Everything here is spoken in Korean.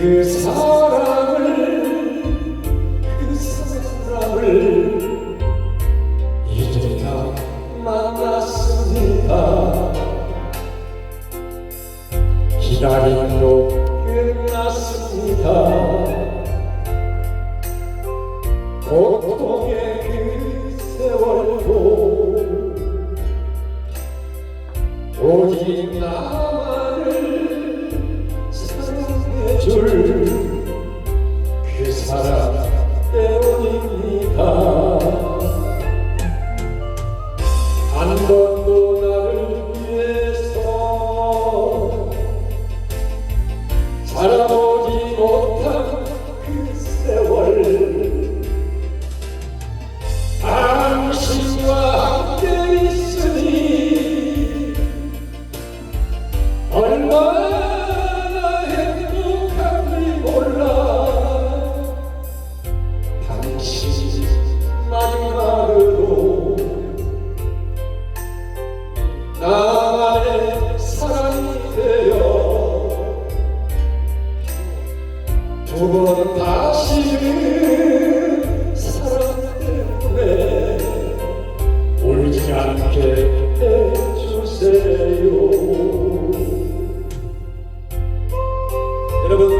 그 사랑을 그 사랑을 이제야 만났습니다. 기다림도 끝났습니다. 고통의 그 세월도 오직 나 줄 그 사람 때문입니다. 살아보지 못한 두번 다시는 사랑 때문에 울지 않게 해주세요. 여러분